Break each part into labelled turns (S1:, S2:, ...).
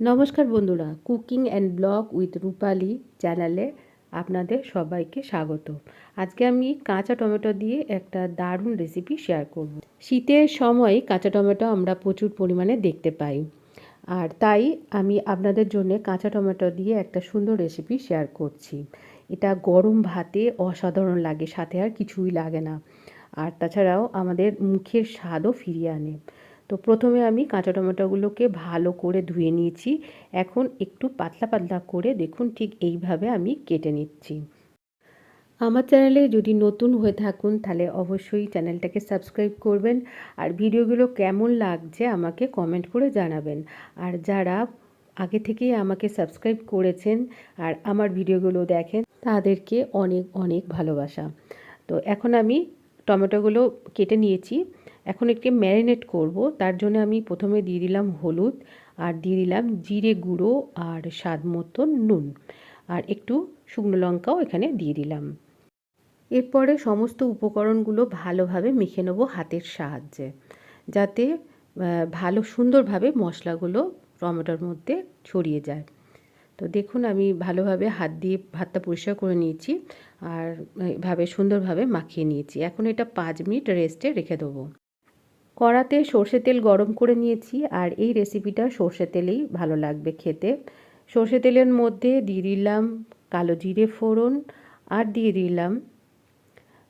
S1: নমস্কার বন্ধুরা, cooking and blog with Rupali চ্যানেলে আপনাদের সবাইকে স্বাগত। আজকে আমি কাঁচা টমেটো দিয়ে একটা দারুণ রেসিপি শেয়ার করব। শীতের সময় কাঁচা টমেটো আমরা প্রচুর পরিমাণে দেখতে পাই। আর তাই আমি আপনাদের জন্য কাঁচা টমেটো দিয়ে একটা সুন্দর রেসিপি শেয়ার করছি। এটা গরম ভাতে অসাধারণ লাগে, সাথে আর কিছুই লাগে না। আর তাছাড়াও আমাদের মুখের স্বাদও ফিরিয়ে আনে। তো প্রথমে আমি কাঁচা টমেটোগুলোকে ভালো করে ধুয়ে নিয়েছি। এখন একটু পাতলা পাতলা করে দেখুন ঠিক এইভাবে আমি কেটে নিচ্ছি। আমার চ্যানেলে যদি নতুন হয়ে থাকুন তাহলে অবশ্যই চ্যানেলটাকে সাবস্ক্রাইব করবেন আর ভিডিওগুলো কেমন লাগছে আমাকে কমেন্ট করে জানাবেন। আর যারা আগে থেকেই আমাকে সাবস্ক্রাইব করেছেন আর আমার ভিডিওগুলো দেখেন তাদেরকে অনেক অনেক ভালোবাসা। তো এখন আমি টমেটোগুলো কেটে নিয়েছি। এখন একটি ম্যারিনেট করব। তার জন্য আমি প্রথমে দিয়ে দিলাম হলুদ, আর দিয়ে দিলাম জিরে গুঁড়ো আর স্বাদ মতো নুন। আর একটু শুকনো লঙ্কাও এখানে দিয়ে দিলাম। এরপরে সমস্ত উপকরণগুলো ভালোভাবে মেখে নেব হাতের সাহায্যে, যাতে ভালো সুন্দরভাবে মশলাগুলো টমেটোর মধ্যে ছড়িয়ে যায়। তো দেখুন, আমি ভালোভাবে হাত দিয়ে ভাতটা পরিষ্কার করে নিয়েছি আর এভাবে সুন্দরভাবে মাখিয়ে নিয়েছি। এখন এটা পাঁচ মিনিট রেস্টে রেখে দেবো। কড়াতে সর্ষে তেল গরম করে নিয়েছি আর এই রেসিপিটা সর্ষে তেলেই ভালো লাগবে খেতে। সর্ষে তেলের মধ্যে দিয়ে দিলাম কালো জিরে ফোড়ন আর দিয়ে দিলাম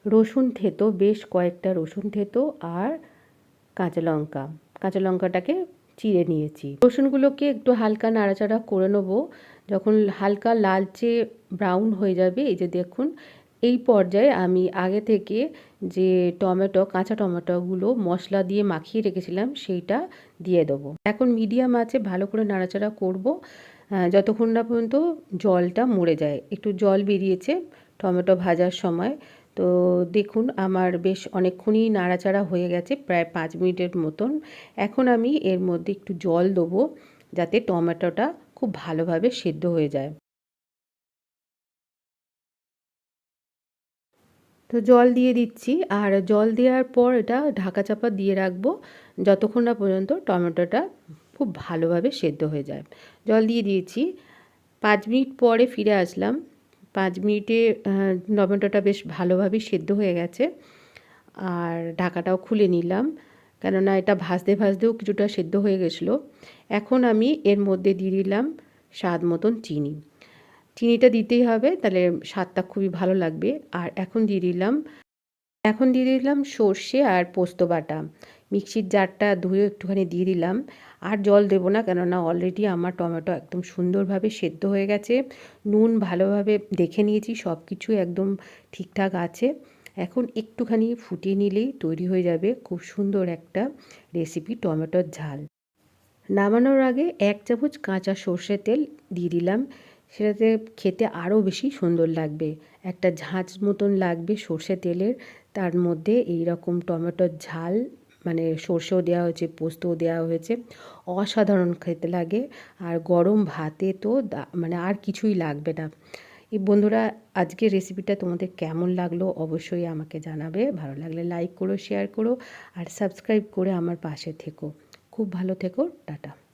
S1: রসুন থেতো, বেশ কয়েকটা রসুন থেতো আর কাঁচা লঙ্কা। কাঁচা লঙ্কাটাকে চিড়ে নিয়েছি। রসুনগুলোকে একটু হালকা নাড়াচাড়া করে নেব। যখন হালকা লালচে ব্রাউন হয়ে যাবে, এই যে দেখুন, এই পর্যায়ে আমি আগে থেকে যে টমেটো, কাঁচা টমেটোগুলো মশলা দিয়ে মাখিয়ে রেখেছিলাম, সেইটা দিয়ে দেবো। এখন মিডিয়াম আছে, ভালো করে নাড়াচাড়া করব। যতক্ষণ না পর্যন্ত জলটা মরে যায়। একটু জল বেরিয়েছে টমেটো ভাজার সময়। তো দেখুন, আমার বেশ অনেকক্ষণই নাড়াচাড়া হয়ে গেছে, প্রায় পাঁচ মিনিটের মতন। এখন আমি এর মধ্যে একটু জল দেবো, যাতে টমেটোটা খুব ভালোভাবে সেদ্ধ হয়ে যায়। তো জল দিয়ে দিচ্ছি। আর জল দেওয়ার পর এটা ঢাকা চাপা দিয়ে রাখব। যতক্ষণ না পর্যন্ত টমেটোটা খুব ভালোভাবে সেদ্ধ হয়ে যায়। জল দিয়ে দিয়েছি। পাঁচ মিনিট পরে ফিরে আসলাম। পাঁচ মিনিটে টমেটোটা বেশ ভালোভাবে সেদ্ধ হয়ে গেছে। আর ঢাকাটাও খুলে নিলাম। কেননা এটা ভাজতে ভাজতেও কিছুটা সেদ্ধ হয়ে গেছিল। এখন আমি এর মধ্যে দিয়ে দিলাম স্বাদ মতন চিনি। চিনিটা দিতেই হবে, তাহলে স্বাদটা খুবই ভালো লাগবে। আর এখন দিয়ে দিলাম, এখন দিয়ে দিলাম সর্ষে আর পোস্ত বাটা। মিক্সির জারটা ধুয়ে একটুখানি দিয়ে দিলাম। আর জল দেবো না, কেননা অলরেডি আমার টমেটো একদম সুন্দরভাবে সেদ্ধ হয়ে গেছে। নুন ভালোভাবে দেখে নিয়েছি সব কিছু একদম ঠিকঠাক আছে। এখন একটুখানি ফুটিয়ে নিলেই তৈরি হয়ে যাবে খুব সুন্দর একটা রেসিপি টমেটোর ঝাল। নামানোর আগে এক চামচ কাঁচা সর্ষে তেল দিয়ে দিলাম। সেটাতে খেতে আরও বেশি সুন্দর লাগবে। একটা ঝাঁঝ মতন লাগবে সর্ষে তেলের। তার মধ্যে এই রকম টমেটোর ঝাল মানে সর্ষেও দেওয়া হয়েছে, পোস্তও দেওয়া হয়েছে। অসাধারণ খেতে লাগে। আর গরম ভাতে তো মানে আর কিছুই লাগবে না। এই বন্ধুরা, আজকের রেসিপিটা তোমাদের কেমন লাগল অবশ্যই আমাকে জানাবে। ভালো লাগলে লাইক করো শেয়ার করো, আর সাবস্ক্রাইব করে আমার পাশে থেকো। খুব ভালো থেকো, টাটা।